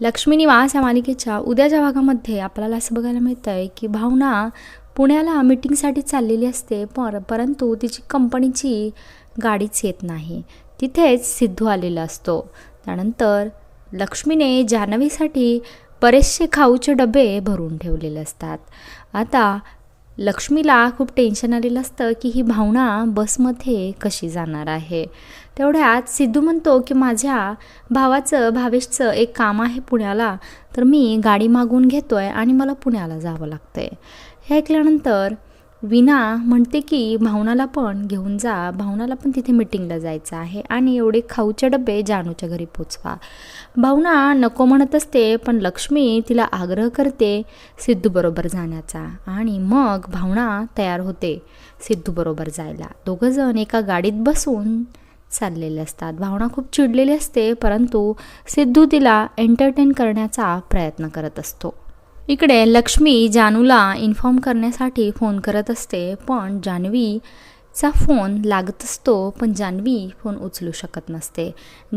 लक्ष्मीनी निवास या मालिकेच्या उद्याच्या भागामध्ये आपल्याला असं बघायला मिळतं आहे की भावना पुण्याला मीटिंगसाठी चाललेली असते पर परंतु तिची कंपनीची गाडीच येत नाही. तिथेच सिद्धू आलेला असतो. त्यानंतर लक्ष्मीने जान्हवीसाठी बरेचसे खाऊचे डबे भरून ठेवलेले असतात. आता लक्ष्मीला खूप टेन्शन आलेलं असतं की ही भावना बसमध्ये कशी जाणार आहे. तेवढ्यात सिद्धू म्हणतो की माझ्या भावाचं भावेशचं एक काम आहे पुण्याला तर मी गाडी मागून घेतो आहे आणि मला पुण्याला जावं लागतं आहे हे ऐकल्यानंतर विना म्हणते की भावनाला पण घेऊन जा. भावनाला पण तिथे मिटिंगला जायचं आहे आणि एवढे खाऊचे डबे जानूच्या घरी पोचवा. भावना नको म्हणत असते पण लक्ष्मी तिला आग्रह करते सिद्धूबरोबर जाण्याचा. आणि मग भावना तयार होते सिद्धूबरोबर जायला. दोघंजण एका गाडीत बसून चाललेले असतात. भावना खूप चिडलेली असते परंतु सिद्धू तिला एंटरटेन करण्याचा प्रयत्न करत असतो. इकडे लक्ष्मी जानूला इन्फॉर्म करण्यासाठी फोन करत असते पण जान्हवीचा फोन लागत असतो पण जान्हवी फोन उचलू शकत नसते.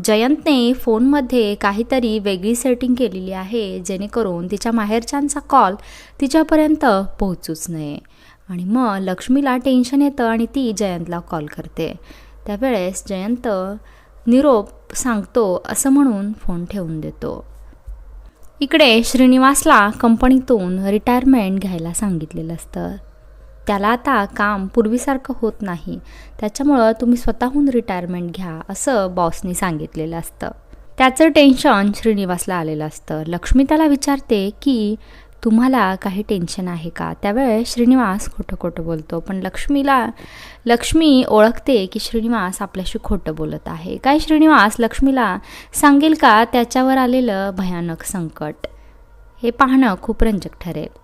जयंतने फोनमध्ये काहीतरी वेगळी सेटिंग केलेली आहे जेणेकरून तिच्या माहेरच्यांचा कॉल तिच्यापर्यंत पोहोचूच नये. आणि मग लक्ष्मीला टेन्शन येतं आणि ती जयंतला कॉल करते. त्यावेळेस जयंत निरोप सांगतो असं म्हणून फोन ठेवून देतो. इकडे श्रीनिवासला कंपनीतून रिटायरमेंट घ्यायला सांगितलेलं असतं. त्याला आता काम पूर्वीसारखं होत नाही. त्याच्यामुळं तुम्ही स्वतःहून रिटायरमेंट घ्या असं बॉसनी सांगितलेलं असतं. त्याचं टेन्शन श्रीनिवासला आलेलं असतं. लक्ष्मी त्याला विचारते की तुम्हाला काही टेन्शन आहे का? त्यावेळेस श्रीनिवास खोटं खोटं बोलतो. पण लक्ष्मीला लक्ष्मी ओळखते की श्रीनिवास आपल्याशी खोटं बोलत आहे. काय श्रीनिवास लक्ष्मीला सांगेल का? त्याच्यावर आलेलं भयानक संकट. हे पाहणं खूप रंजक ठरेल.